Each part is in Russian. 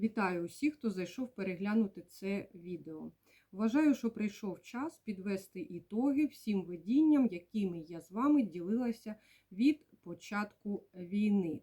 Вітаю усіх, хто зайшов переглянути це відео. Вважаю, що прийшов час підвести ітоги всім видінням, якими я з вами ділилася від початку війни.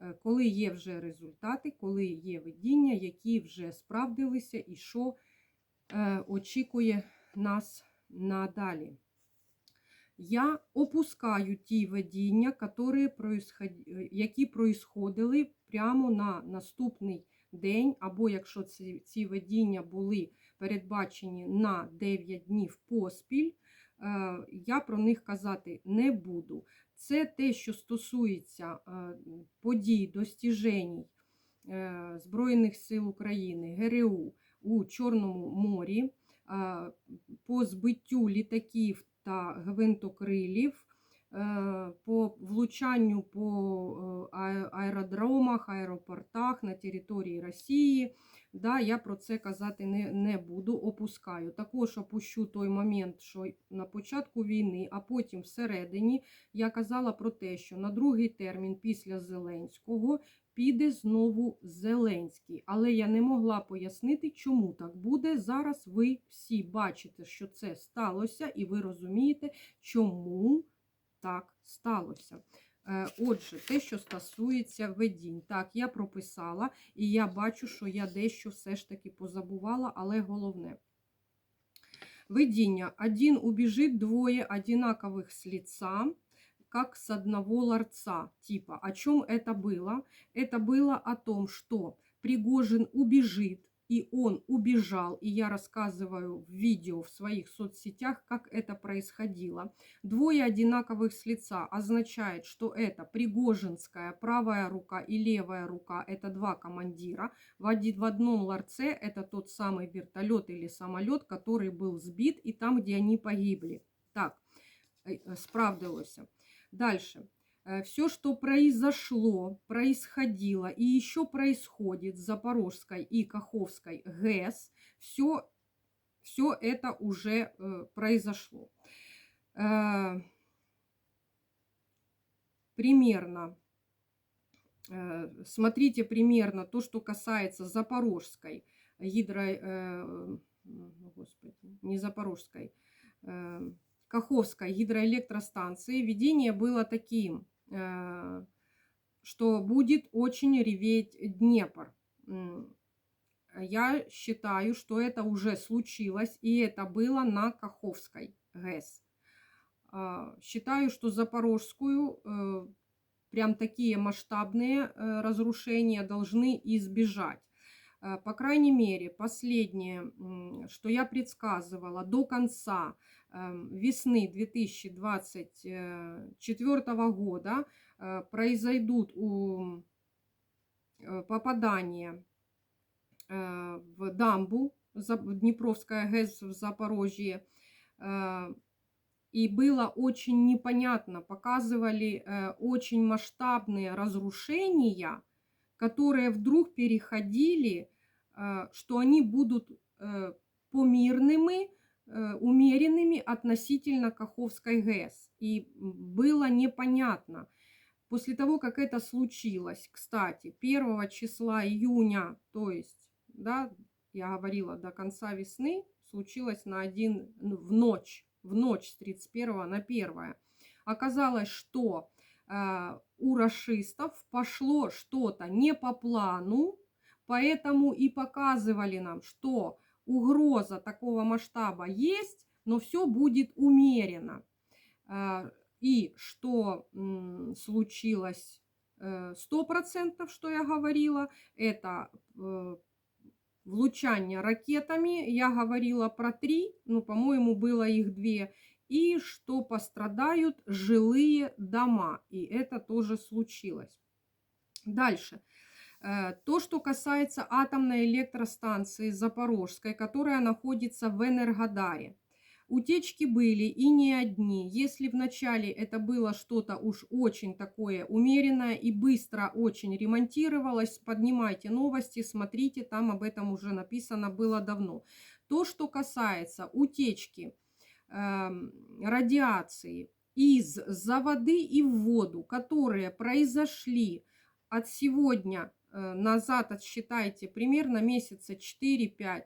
Е, Коли є вже результати, коли є видіння, які вже справдилися і що е, очікує нас надалі. Я опускаю ті видіння, які происход- які происходили прямо на наступний день, або якщо ці, ці видіння були передбачені на 9 днів поспіль, е, я про них казати не буду. Це те, що стосується е, подій, достіжень е, Збройних сил України, ГРУ у Чорному морі, по збиттю літаків та гвинтокрилів, по влучанню по е, аеродромах, аеропортах на території Росії. Да, я про це казати не, не буду, опускаю. Також опущу той момент, що на початку війни, а потім всередині я казала про те, що на другий термін після Зеленського піде знову Зеленський. Але я не могла пояснити, чому так буде. Зараз ви всі бачите, що це сталося, і ви розумієте, чому так сталося. Е, Отже, те, що стосується видінь, так, я прописала, і я бачу, що я дещо все ж таки позабувала, але головне. Видіння. Один убежит, двое одинаковых с лица, как с одного ларца. Типа, о чем это было? Это было о том, что Пригожин убежит, и он убежал, и я рассказываю в видео в своих соцсетях, как это происходило. Двое одинаковых с лица означает, что это Пригожинская правая рука и левая рука, это два командира. В, один, в одном ларце это тот самый вертолет или самолет, который был сбит, и там, где они погибли. Так, э, э, справдилося. Дальше. Все, что произошло, происходило и еще происходит с Запорожской и Каховской ГЭС, все, все это уже э, произошло. Э, примерно, э, смотрите примерно то, что касается Запорожской гидро... э, господи, не Запорожской, э, Каховской гидроэлектростанции видение было таким, э, что будет очень реветь Днепр. Я считаю, что это уже случилось, и это было на Каховской ГЭС. А, Считаю, что Запорожскую э, прям такие масштабные э, разрушения должны избежать. Э, По крайней мере, последнее, что я предсказывала до конца э, весны 2024 года, э, произойдут у э, попадания э, в дамбу Днепровская ГЭС в Запорожье. И было очень непонятно, показывали очень масштабные разрушения, которые вдруг переходили, что они будут помирными, умеренными относительно Каховской ГЭС. И было непонятно. После того, как это случилось, кстати, 1 числа июня, то есть, да, я говорила, до конца весны, случилось на один, ну, в ночь, в ночь с 31 на 1. Оказалось, что э, у расистов пошло что-то не по плану, поэтому и показывали нам, что угроза такого масштаба есть, но все будет умеренно. Э, И что случилось э, 100%, что я говорила, это э, влучание ракетами. Я говорила про три, ну, по-моему, было их две. И что пострадают жилые дома. И это тоже случилось. Дальше. Э, То, что касается атомной электростанции Запорожской, которая находится в Энергодаре. Утечки были и не одни. Если вначале это было что-то уж очень такое умеренное и быстро очень ремонтировалось, поднимайте новости, смотрите, там об этом уже написано было давно. То, что касается утечки эм, радиации из-за воды и в воду, которые произошли от сегодня э, назад отсчитайте примерно месяца 4-5.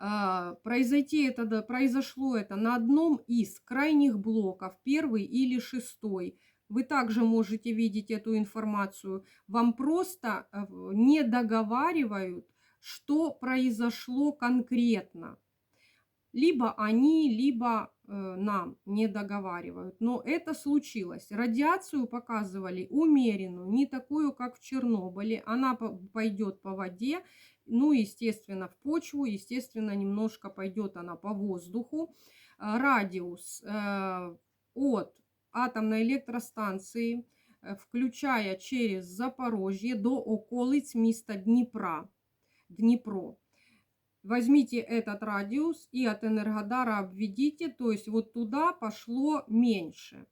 А, произойти это, произошло это на одном из крайних блоков, первый или шестой. Вы также можете видеть эту информацию. Вам просто э, не договаривают, что произошло конкретно. Либо они, либо э, нам не договаривают. Но это случилось. Радиацию показывали умеренную, не такую, как в Чернобыле. Она пойдет по воде, ну, естественно, в почву, естественно, немножко пойдет она по воздуху. А, радиус э, от атомной электростанции, э, включая через Запорожье до околиц места Днепра. Днепро. Возьмите этот радиус и от Энергодара обведите, то есть вот туда пошло меньше.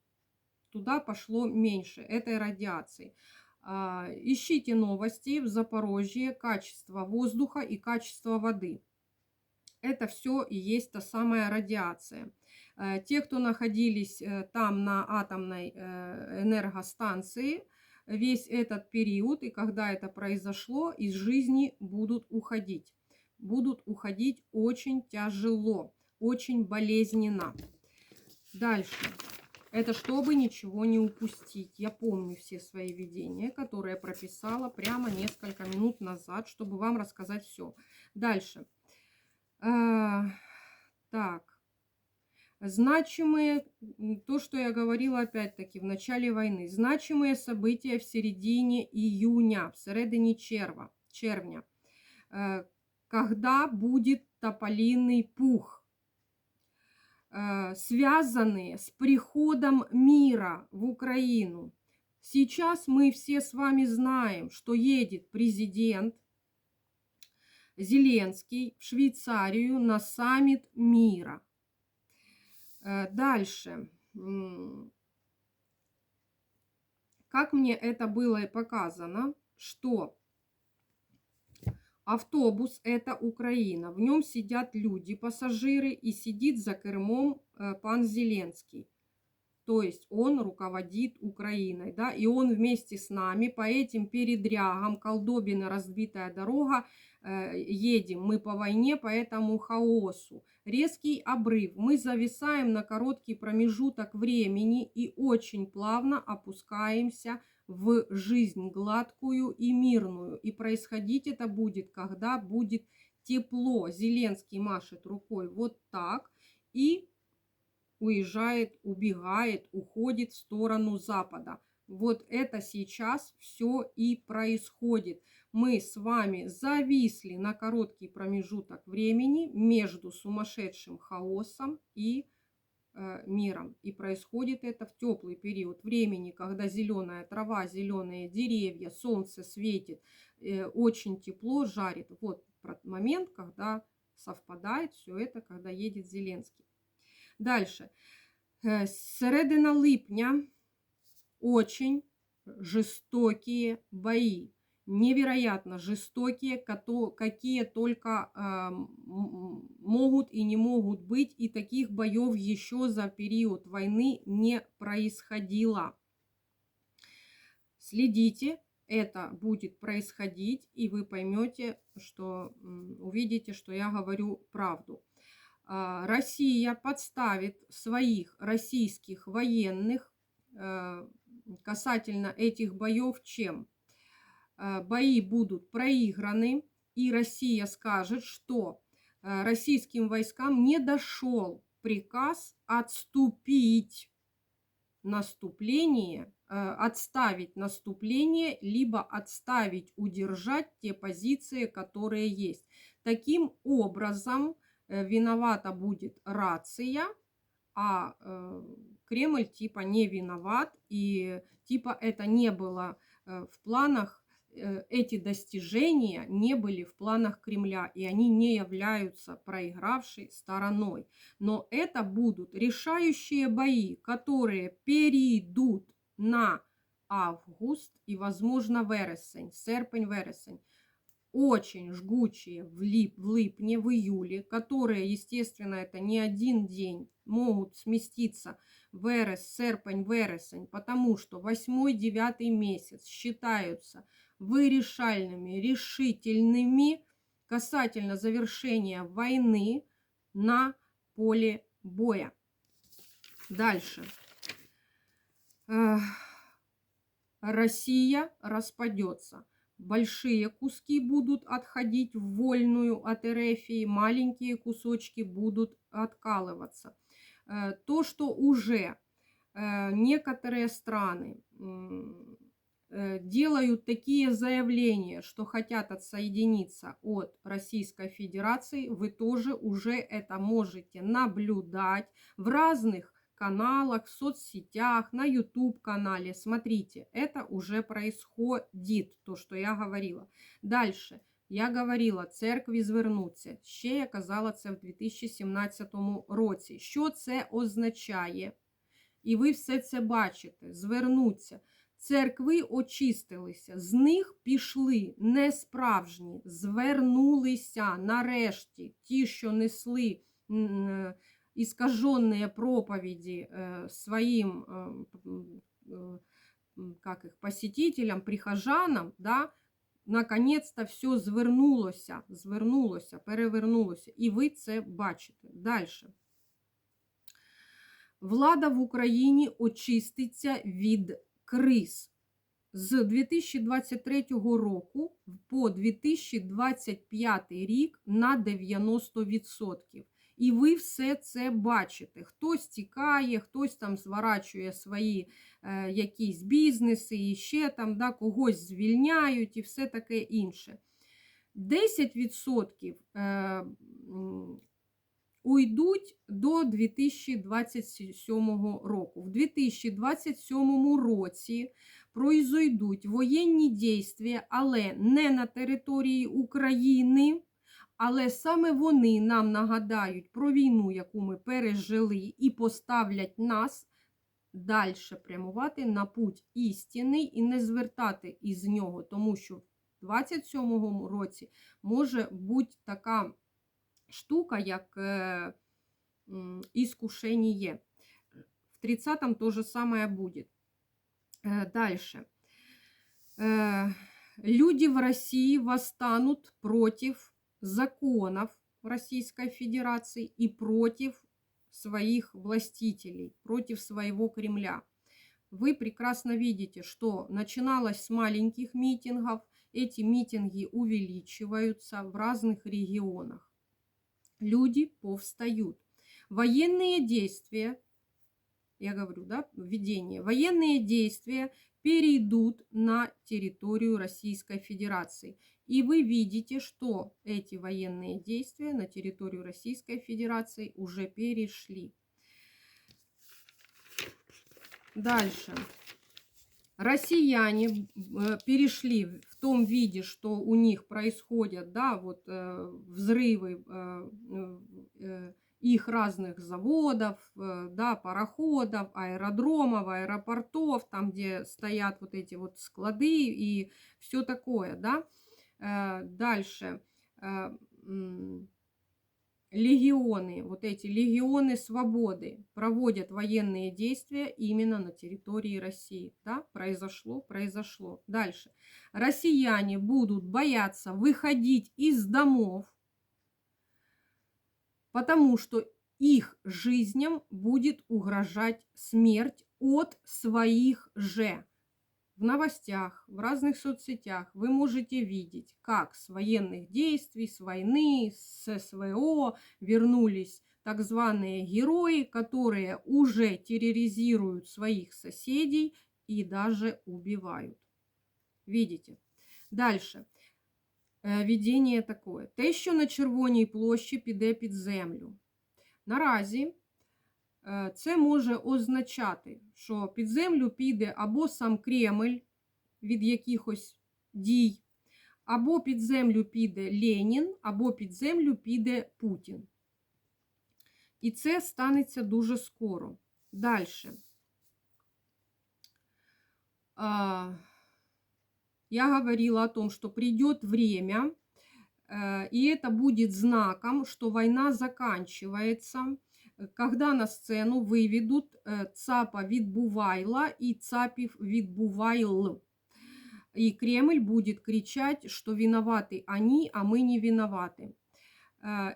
Туда пошло меньше этой радиации. А, ищите новости в Запорожье, качество воздуха и качество воды. Это все и есть та самая радиация. Э, те, кто находились э, там на атомной э, энергостанции, весь этот период и когда это произошло, из жизни будут уходить. Будут уходить очень тяжело, очень болезненно. Дальше. Это чтобы ничего не упустить. Я помню все свои видения, которые я прописала прямо несколько минут назад, чтобы вам рассказать все. Дальше. А, так. Значимые, то, что я говорила опять-таки в начале войны, значимые события в середине июня, в середине черва, червня, э, когда будет тополиный пух, э, связанные с приходом мира в Украину. Сейчас мы все с вами знаем, что едет президент Зеленский в Швейцарию на саммит мира. Э, дальше. Как мне это было и показано, что автобус – это Украина. В нем сидят люди, пассажиры, и сидит за кермом э, пан Зеленский. То есть он руководит Украиной, да, и он вместе с нами по этим передрягам, колдобина, разбитая дорога, э, едем. Мы по войне, по этому хаосу. Резкий обрыв. Мы зависаем на короткий промежуток времени и очень плавно опускаемся в жизнь гладкую и мирную. И происходить это будет, когда будет тепло. Зеленский машет рукой вот так и уезжает, убегает, уходит в сторону Запада. Вот это сейчас все и происходит. Мы с вами зависли на короткий промежуток времени между сумасшедшим хаосом и миром. И происходит это в теплый период времени, когда зеленая трава, зеленые деревья, солнце светит, э, очень тепло, жарит. Вот момент, когда совпадает все это, когда едет Зеленский. Дальше. Э, середина липня очень жестокие бои. Невероятно жестокие, какие только э, могут и не могут быть. И таких боев еще за период войны не происходило. Следите, это будет происходить, и вы поймете, что увидите, что я говорю правду. А, Россия подставит своих российских военных э, касательно этих боев чем? Э, бои будут проиграны, и Россия скажет, что э, российским войскам не дошел приказ отступить наступление, отставить наступление, либо отставить, удержать те позиции, которые есть. Таким образом, Э, виновата будет рация, а э, Кремль типа не виноват, и типа это не было э, в планах, эти достижения не были в планах Кремля, и они не являются проигравшей стороной. Но это будут решающие бои, которые перейдут на август и, возможно, вересень, серпень-вересень очень жгучие в, лип, в липне, в июле, которые, естественно, это не один день, могут сместиться в эрес, серпень, вересень, потому что 8-9 месяц считаются вирішальними, решительными касательно завершения войны на поле боя. Дальше. Россия распадется. Большие куски будут отходить в вольную от Эрефии, маленькие кусочки будут откалываться. Э, то, что уже э, некоторые страны делают такие заявления, что хотят отсоединиться от Российской Федерации, вы тоже уже это можете наблюдать в разных каналах, в соцсетях, на YouTube-канале. Смотрите, это уже происходит, то, що я говорила. Дальше. Я говорила, церкві звернуться. Ще я казала це в 2017 році. Що це означає? І ви все це бачите, звернуться. Церкви очистилися, з них пішли несправжні, звернулися нарешті ті, що несли искаженные проповеди э, своим э, как их, посетителям, прихожанам, да, наконец-то все звернулося, звернулося, перевернулося. І ви це бачите. Далі. Влада в Україні очиститься від криз. З 2023 року по 2025 рік на 90%. І ви все це бачите. Хтось тікає, хтось там зворачує свої е, якісь бізнеси, і ще там да, когось звільняють і все таке інше. 10% е, уйдуть до 2027 року. В 2027 році произойдуть воєнні дійства, але не на території України. Але саме вони нам нагадають про війну, яку ми пережили, і поставлять нас далі прямувати на путь істинний і не звертати із нього, тому що в 27-му році може бути така штука, як е, іскушення. В 30-му то же самое буде. Е, Дальше. Е, люди в Росії восстанут против законов Российской Федерации и против своих властителей, против своего Кремля. Вы прекрасно видите, что начиналось с маленьких митингов, эти митинги увеличиваются в разных регионах. Люди повстают. Военные действия, я говорю, да, введение, военные действия перейдут на территорию Российской Федерации. И вы видите, что эти военные действия на территорию Российской Федерации уже перешли. Дальше. Россияне э, перешли в том виде, что у них происходят, да, вот э, взрывы э, их разных заводов, да, пароходов, аэродромов, аэропортов, там, где стоят вот эти вот склады и все такое, да. Дальше. Легионы, вот эти легионы свободы проводят военные действия именно на территории России. Да, произошло, произошло. Дальше. Россияне будут бояться выходить из домов, потому что их жизням будет угрожать смерть от своих же в новостях, в разных соцсетях вы можете видеть, как с военных действий, с войны, с СВО вернулись так званые герои, которые уже терроризируют своих соседей и даже убивают. Видите? Дальше. Э, видение такое. Те, що на Червоній площі піде під землю. Наразі Е, це може означати, що під землю піде або сам Кремль від якихось дій, або під землю піде Ленін, або під землю піде Путін. І це станеться дуже скоро. Далі. Я говорила о том, что придет время, э, и это будет знаком, что война заканчивается, когда на сцену виведуть э, цапа від Бувайла і цапів від Бувайл. и Кремль будет кричать, что виноваты они, а мы не виноваты. Э,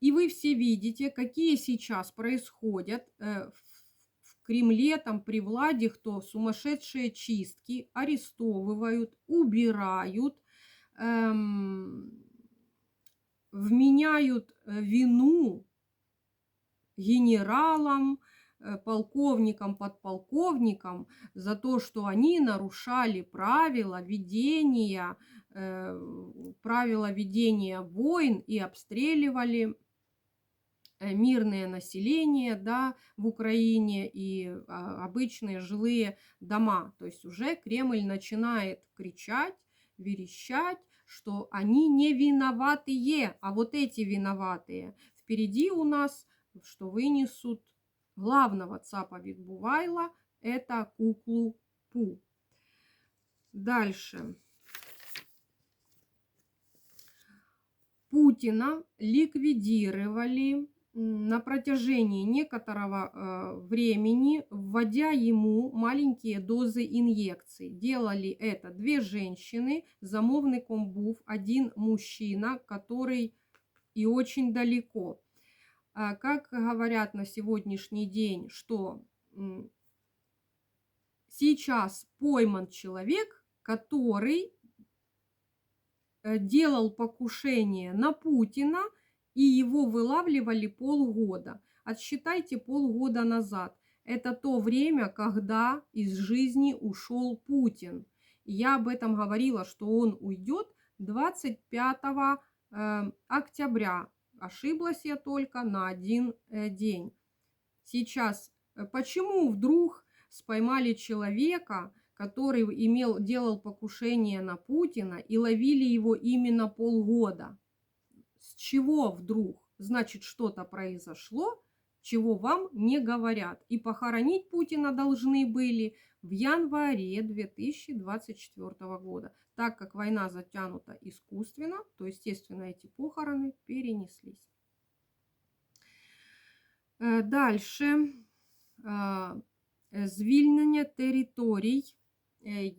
и вы все видите, какие сейчас происходят э, в Кремле, там при Владе, кто сумасшедшие чистки, арестовывают, убирают, эм, вменяют э, вину генералам, Э, полковникам, подполковникам за то, что они нарушали правила ведения, э, правила ведения войн и обстреливали э, мирное население да, в Украине и а, обычные жилые дома. То есть уже Кремль начинает кричать, верещать, что они не виноватые, а вот эти виноватые. Впереди у нас, что вынесут главного цапа Відбувайла – это куклу Пу. Дальше. Путина ликвидировали на протяжении некоторого э, времени, вводя ему маленькие дозы инъекций. Делали это две женщины, замовником був один мужчина, который и очень далеко. А как говорят на сегодняшний день, что сейчас пойман человек, который э, делал покушение на Путина, и его вылавливали полгода. Отсчитайте полгода назад. Это то время, когда из жизни ушел Путин. я об этом говорила, что он уйдет 25 э, октября Ошиблась я только на один э, день. Сейчас, э, почему вдруг споймали человека, который имел, делал покушение на Путина и ловили его именно полгода? С чего вдруг? Значит, что-то произошло, чего вам не говорят. И похоронить Путина должны были в январе 2024 года. Так как война затянута искусственно, то, естественно, эти похороны перенеслись. Э, дальше э, звільнення територій, э,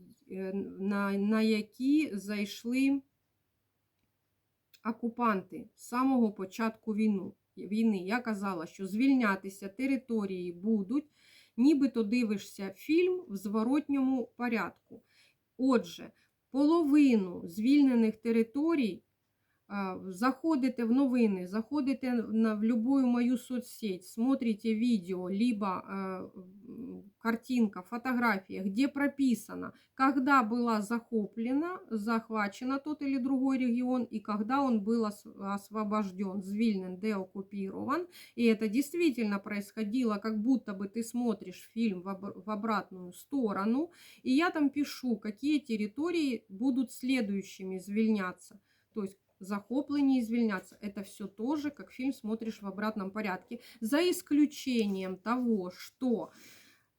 на на які зайшли окупанти з самого початку війну, війни. Я казала, що звільнятися території будуть, нібито дивишся фільм в зворотньому порядку. Отже, половину звільнених територій заходите в новини, заходите на, в любую мою соцсеть, смотрите видео, либо э, картинка, фотография, где прописано, когда была захоплена, захвачена тот или другой регион и когда он был освобожден, звильнен, деоккупирован. И это действительно происходило, как будто бы ты смотришь фильм в, об, в обратную сторону. И я там пишу, какие территории будут следующими звільняться. То есть захоплені и звільняться. Это все тоже, как фильм смотришь в обратном порядке. За исключением того, что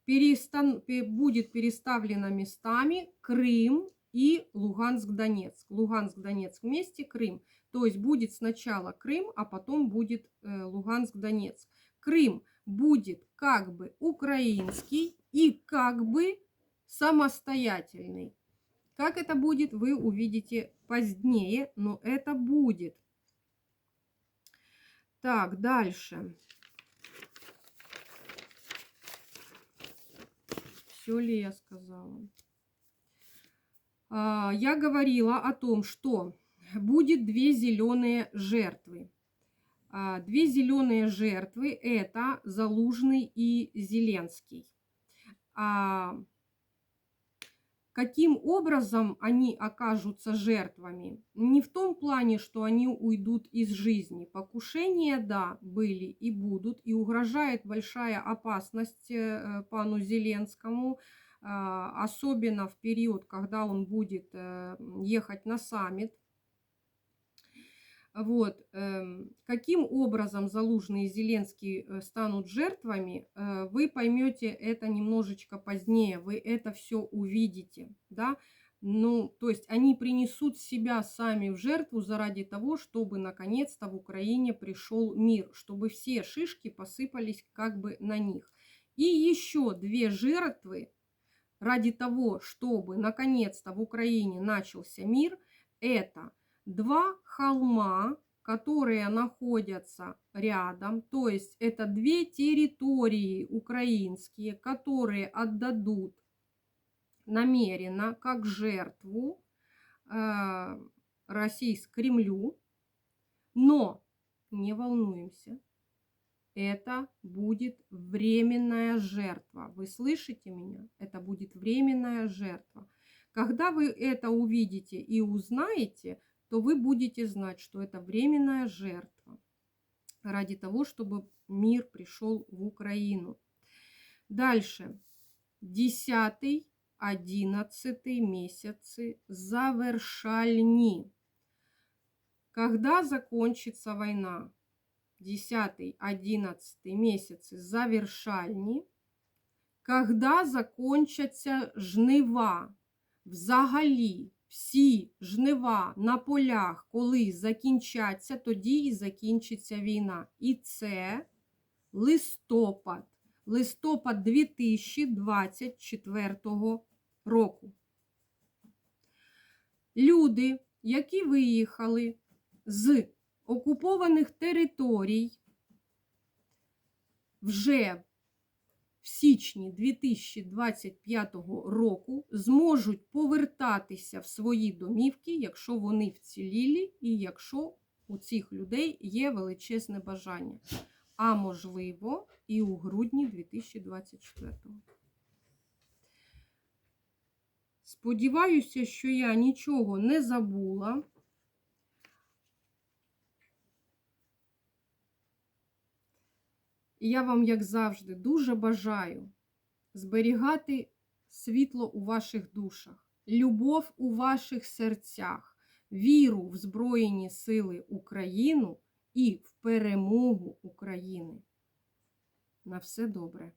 перестан... будет переставлено местами Крым и Луганск-Донецк. Луганск-Донецк вместе, Крым. То есть будет сначала Крым, а потом будет э, Луганск-Донецк. Крым будет как бы украинский и как бы самостоятельный. Как это будет, вы увидите позднее, но это будет. Так, дальше. Все ли я сказала? А, я говорила о том, что будет две зеленые жертвы. А, две зеленые жертвы – это Залужный и Зеленский. Каким образом они окажутся жертвами? Не в том плане, что они уйдут из жизни. Покушения, да, были и будут, и угрожает большая опасность э, пану Зеленскому, а, особенно в период, когда он будет э, ехать на саммит вот. Эм, каким образом Залужный и Зеленский э, станут жертвами, э, вы поймете это немножечко позднее, вы это все увидите, да, ну, то есть они принесут себя сами в жертву заради того, чтобы наконец-то в Украине пришел мир, чтобы все шишки посыпались как бы на них. И еще две жертвы ради того, чтобы наконец-то в Украине начался мир, это два холма, которые находятся рядом, то есть это две территории украинские, которые отдадут намеренно как жертву э, России Кремлю, но не волнуемся, это будет временная жертва. Вы слышите меня? Это будет временная жертва. Когда вы это увидите и узнаете, то вы будете знать, что это временная жертва ради того, чтобы мир пришел в Украину. Дальше. 10 11 месяцы завершальни. Когда закончится война? 10 11 месяцы завершальні. Когда закончаться жнива? Взагалі, всі жнива на полях, коли закінчаться, тоді і закінчиться війна. І це листопад. Листопад 2024 року. Люди, які виїхали з окупованих територій вже в січні 2025 року зможуть повертатися в свої домівки, якщо вони вцілілі, і якщо у цих людей є величезне бажання. А можливо, і у грудні 2024. Сподіваюся, що я нічого не забула. І я вам, як завжди, дуже бажаю зберігати світло у ваших душах, любов у ваших серцях, віру в Збройні Сили України і в перемогу України. На все добре.